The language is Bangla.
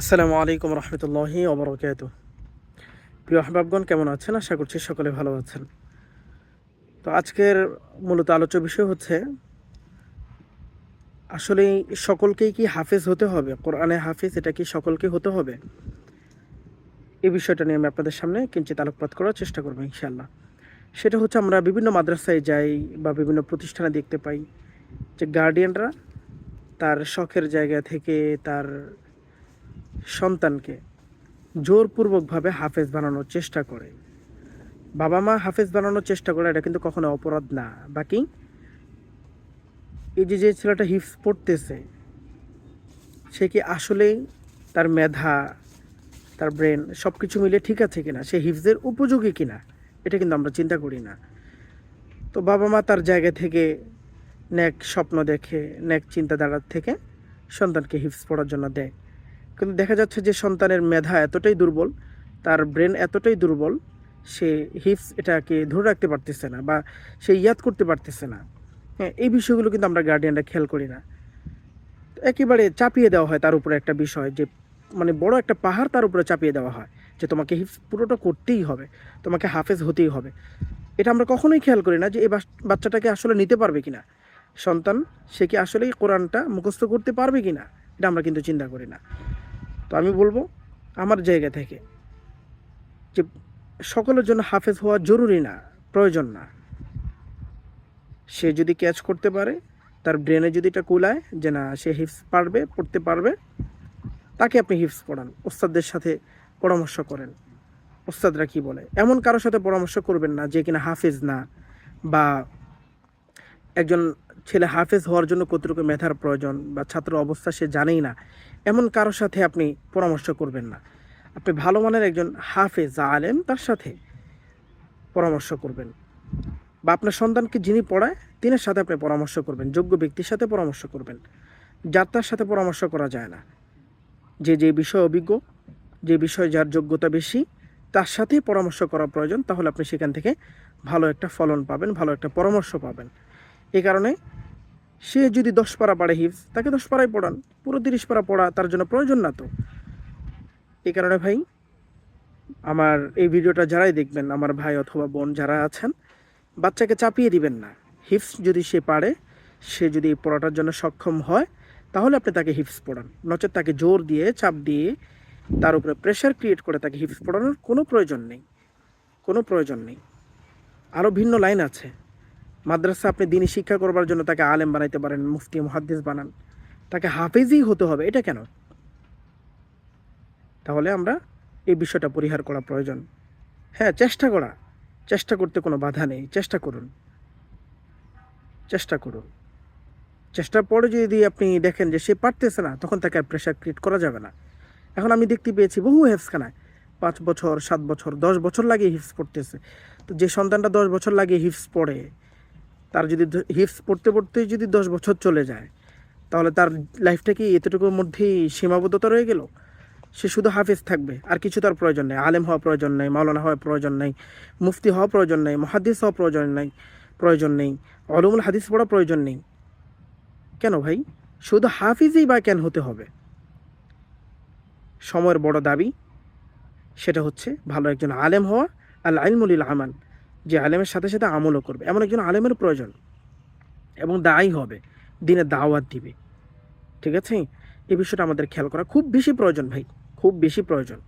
আসসালামু আলাইকুম রহমতুল্লাহি ওবরকাত প্রিয় আহবাবগণ, কেমন আছেন? আশা করছি সকলে ভালো আছেন। তো আজকের মূলত আলোচ্য বিষয় হচ্ছে আসলে সকলকেই কি হাফেজ হতে হবে? কোরআনে হাফেজ, এটা কি সকলকে হতে হবে? এই বিষয়টা নিয়ে আমি আপনাদের সামনে কিঞ্চিত আলোকপাত করার চেষ্টা করব ইনশাল্লাহ সেটা হচ্ছে, আমরা বিভিন্ন মাদ্রাসায় যাই বা বিভিন্ন প্রতিষ্ঠানে দেখতে পাই যে গার্ডিয়ানরা তার শখের জায়গা থেকে তার সন্তানকে জোরপূর্বকভাবে হাফেজ বানানোর চেষ্টা করে। বাবা মা হাফেজ বানানোর চেষ্টা করে, এটা কিন্তু কখনো অপরাধ না। বাকি এই যে যে ছেলেটা হিপস পড়তেছে, সে কি আসলেই তার মেধা, তার ব্রেন সব কিছু মিলে ঠিক আছে কিনা? সে হিফজের উপযোগী কিনা? এটা কিন্তু আমরা চিন্তা করি না। তো বাবা মা তার জায়গা থেকে ন্যাক স্বপ্ন দেখে ন্যাক চিন্তাধারার থেকে সন্তানকে হিফস পড়ার জন্য দেয়। কিন্তু দেখা যাচ্ছে যে সন্তানের মেধা এতটাই দুর্বল, তার ব্রেন এতটাই দুর্বল, সে হিপস এটাকে ধরে রাখতে পারতেছে না বা সে ইয়াদ করতে পারতেছে না। হ্যাঁ এই বিষয়গুলো কিন্তু আমরা গার্ডিয়ানরা খেয়াল করি না। একেবারে চাপিয়ে দেওয়া হয় তার উপরে একটা বিষয় যে মানে বড় একটা পাহাড় তার উপরে চাপিয়ে দেওয়া হয় যে, তোমাকে হিপস পুরোটা করতেই হবে, তোমাকে হাফেজ হতেই হবে। এটা আমরা কখনোই খেয়াল করি না যে এই বাচ- বাচ্চাটাকে আসলে নিতে পারবে কিনা। সন্তান, সে কি আসলেই কোরআনটা মুখস্থ করতে পারবে কিনা, এটা আমরা কিন্তু চিন্তা করি না। তো আমি বলব আমার জায়গা থেকে যে সকলের জন্য হাফেজ হওয়া জরুরি না, প্রয়োজন না। সে যদি ক্যাচ করতে পারে, তার ব্রেনে যদি এটা কুলায় যে না, সে হিপস পারবে, পড়তে পারবে, তাকে আপনি হিপস পড়ান, ওস্তাদদের সাথে পরামর্শ করেন। ওস্তাদরা কি বলে? এমন কারোর সাথে পরামর্শ করবেন না যে কিনা হাফেজ না বা একজন ছেলে হাফেজ হওয়ার জন্য কতটুকু মেধার প্রয়োজন বা ছাত্র অবস্থা সে জানেই না, এমন কারোর সাথে আপনি পরামর্শ করবেন না। আপনি ভালো মানের একজন হাফেজ আলেম তার সাথে পরামর্শ করবেন বা আপনার সন্তানকে যিনি পড়ায় তিনের সাথে আপনি পরামর্শ করবেন, যোগ্য ব্যক্তির সাথে পরামর্শ করবেন। যার তার সাথে পরামর্শ করা যায় না। যে যে বিষয়ে অভিজ্ঞ, যে বিষয়ে যার যোগ্যতা বেশি, তার সাথেই পরামর্শ করা প্রয়োজন, তাহলে আপনি সেখান থেকে ভালো একটা ফলন পাবেন, ভালো একটা পরামর্শ পাবেন। এ কারণে সে যদি দশ পারা পারে হিফ, তাকে দশ পাড়ায় পড়ান। পুরো তিরিশ পারা পড়া তার জন্য প্রয়োজন না তো। এই কারণে ভাই, আমার এই ভিডিওটা যারাই দেখবেন, আমার ভাই অথবা বোন যারা আছেন, বাচ্চাকে চাপিয়ে দিবেন না। হিপস যদি সে পারে, সে যদি এই পড়াটার জন্য সক্ষম হয়, তাহলে আপনি তাকে হিপস পড়ান। নচেত তাকে জোর দিয়ে, চাপ দিয়ে, তার উপরে প্রেশার ক্রিয়েট করে তাকে হিপস পড়ানোর কোনো প্রয়োজন নেই। কোনো প্রয়োজন নেই। আরও ভিন্ন লাইন আছে। মাদ্রাসা আপনি দিনই শিক্ষা করবার জন্য তাকে আলেম বানাইতে পারেন, মুফতি, মুহাদ্দিস বানান। তাকে হাফেজই হতে হবে, এটা কেন? তাহলে আমরা এই বিষয়টা পরিহার করা প্রয়োজন। হ্যাঁ চেষ্টা করা। চেষ্টা করতে কোনো বাধা নেই, চেষ্টা করুন। চেষ্টা করুন। চেষ্টার পরে যদি আপনি দেখেন যে সে পারতেছে না, তখন তাকে আর প্রেশার ক্রিয়েট করা যাবে না। এখন আমি দেখতে পেয়েছি বহু হেফসখানায় পাঁচ বছর, সাত বছর, দশ বছর লাগিয়ে হিপস পড়তেছে। তো যে সন্তানটা দশ বছর লাগিয়ে হিপস পড়ে তার যদি হিপস পড়তে পড়তেই যদি দশ বছর চলে যায়, তাহলে তার লাইফটা কি এতটুকুর মধ্যেই সীমাবদ্ধতা রয়ে গেল? সে শুধু হাফেজ থাকবে, আর কিছু তার প্রয়োজন নেই। আলেম হওয়া প্রয়োজন নেই, মাওলানা হওয়ার প্রয়োজন নেই, মুফতি হওয়া প্রয়োজন নেই মহাদিস হওয়া প্রয়োজন নেই প্রয়োজন নেই অলমুল হাদিস পড়া প্রয়োজন নেই। কেন ভাই? শুধু হাফিজই বা কেন হতে হবে। সময়ের বড় দাবি সেটা হচ্ছে ভালো একজন আলেম হওয়া আল আইলমুলিল আমান যে আলেমের সাথে সাথে আমলও করবে। এমন একজন আলেমের প্রয়োজন। এবং দায়ী হবে। দিনে দাওয়াত দিবে। ঠিক আছে? এই বিষয়টা আমাদের খেয়াল করা খুব বেশি প্রয়োজন ভাই। খুব বেশি প্রয়োজন।